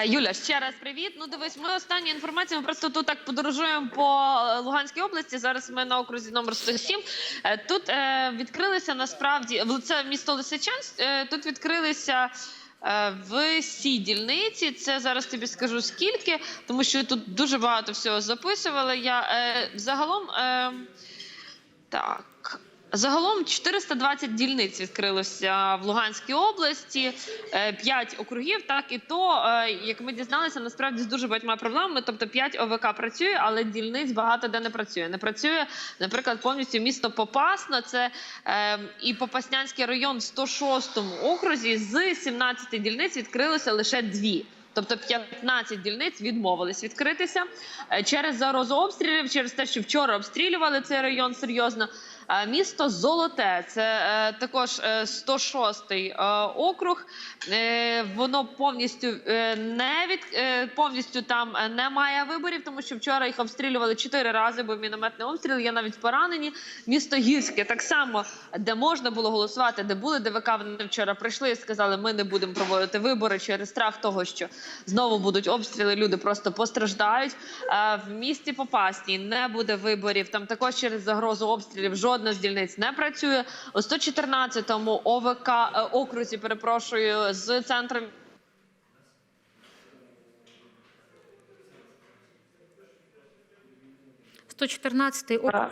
Юля, ще раз привіт. Ну дивись, ми останні інформації. Ми просто тут так подорожуємо по е, Луганській області. Зараз ми на окрузі номер 107. Е, Тут е, відкрилися насправді це місто Лисичанськ. е, Тут відкрилися. е, В всій дільниці це зараз тобі скажу скільки, тому що тут дуже багато всього записували. Я е, загалом е, так. Загалом 420 дільниць відкрилося в Луганській області, 5 округів. Так і то, е, як ми дізналися, насправді з дуже багатьма проблемами. Тобто 5 ОВК працює, але дільниць багато де не працює. Не працює, наприклад, повністю місто Попасна. Це е, і Попаснянський район в 106 окрузі. З 17 дільниць відкрилося лише дві. Тобто 15 дільниць відмовились відкритися е, через загрозу обстрілів, через те, що вчора обстрілювали цей район серйозно. Е, Місто Золоте, це е, також е, 106-й е, округ. Воно повністю не від повністю там немає виборів, тому що вчора їх обстрілювали чотири рази, бо мінометний обстріл є навіть поранені. Місто Гірське так само, де можна було голосувати, де були ДВК. Вони вчора прийшли і сказали, ми не будемо проводити вибори через страх того, що знову будуть обстріли. Люди просто постраждають. В місті Попасній не буде виборів. Там також через загрозу обстрілів жодна з дільниць не працює. У 114-му ОВК е, окрузі, перепрошую, з центром 114 округ.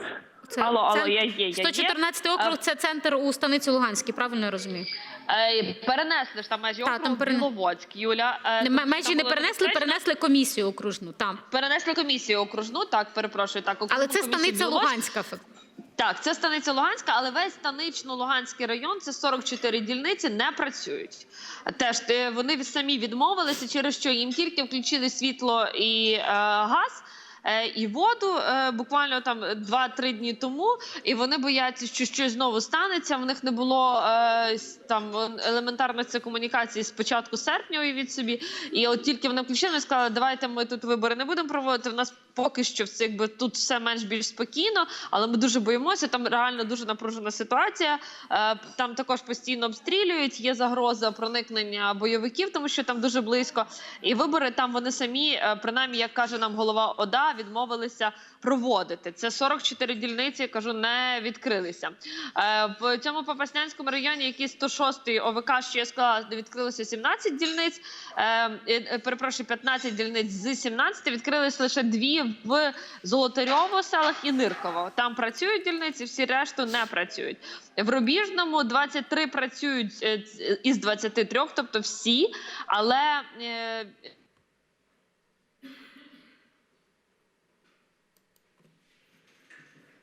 Це Алло, алло, я є, я є. 114 округ це центр у станиці Луганській, правильно я розумію? Е, перенесли ж там межі Та, округу перен- Біловодськ, Юля. Е, Не, Межі не перенесли, перенесли комісію окружну. Там. Перенесли комісію окружну, так, перепрошую, так. окружну Але це станиця Біловодськ. Луганська. Так, це станиця Луганська, але весь станично-Луганський район, це 44 дільниці, не працюють. Теж е, вони самі відмовилися, через що їм тільки включили світло і е, газ. Е, І воду е, буквально там 2-3 дні тому, і вони бояться, що щось знову станеться. В них не було е, там елементарно це комунікації з початку серпня від собі. І от тільки вони включили, вони сказали, давайте ми тут вибори не будемо проводити. В нас поки що все якби тут все менш більш спокійно, але ми дуже боїмося. Там реально дуже напружена ситуація. Там також постійно обстрілюють. Є загроза проникнення бойовиків, тому що там дуже близько. І вибори там вони самі, принаймні, як каже нам голова ОДА, відмовилися проводити. Це 44 дільниці, я кажу, не відкрилися. Е, В цьому Попаснянському районі, який 106-й ОВК, що я сказала, відкрилося 17 дільниць. Е, е, Перепрошую, 15 дільниць з 17 відкрились лише дві в Золотарьово селах і Нирково. Там працюють дільниці, всі решту не працюють. В Рубіжному 23 працюють із 23, тобто всі, але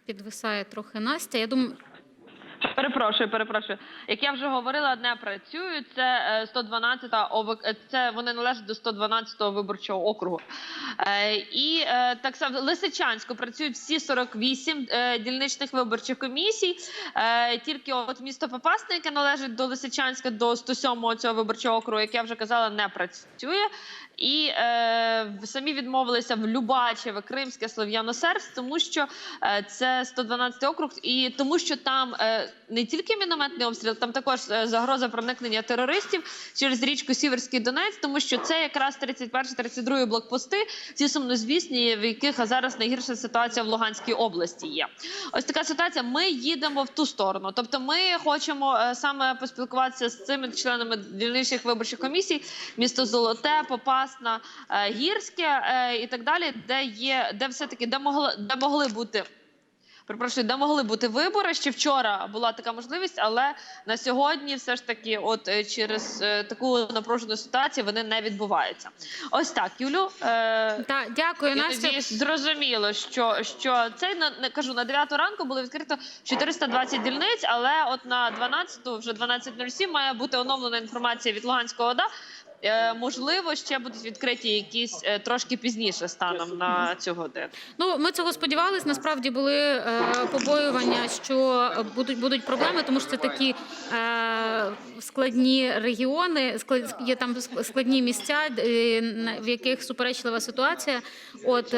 Підвисає трохи Настя. Я думаю, Перепрошую, перепрошую. Як я вже говорила, не працюють. Це е, 112-та ОВК, е, це вони належать до 112-го виборчого округу. Е, І е, так само Лисичанську працюють всі 48 е, дільничних виборчих комісій. Е, Тільки от місто Попасне, яке належить до Лисичанська, до 107-го цього виборчого округу, як я вже казала, не працює. І е, самі відмовилися в Любачеве, Кримське, Слов'яно-Сербськ, тому що е, це 112 округ, і тому що там е, не тільки мінометний обстріл, там також е, загроза проникнення терористів через річку Сіверський Донець, тому що це якраз 31-32 блокпости, ці сумнозвісні, в яких зараз найгірша ситуація в Луганській області є. Ось така ситуація. Ми їдемо в ту сторону. Тобто, ми хочемо е, саме поспілкуватися з цими членами дільничних виборчих комісій, місто Золоте, Попасна, е, Гірське е, і так далі, де є, де все таки де могли, де могли бути. Перепрошую, де могли бути вибори. Ще вчора була така можливість, але на сьогодні все ж таки, от е, через таку напружену ситуацію, вони не відбуваються. Ось так, Юлю. Е, та, дякую, я Настя. зрозуміло, що, що цей на не кажу на 9 ранку було відкрито 420 дільниць, але от на 12, вже 12.07 має бути оновлена інформація від Луганського ОДА. Е, можливо, ще будуть відкриті якісь е, трошки пізніше станом на цю годину. Ну, ми цього сподівались. Насправді були е, побоювання, що будуть будуть проблеми, тому що це такі складні регіони, є там складні місця, в яких суперечлива ситуація. От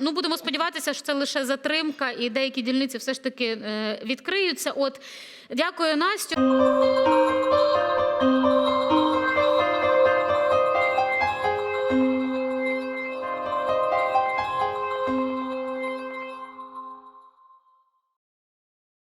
ну будемо сподіватися, що це лише затримка, і деякі дільниці все ж таки відкриються. От дякую, Настю.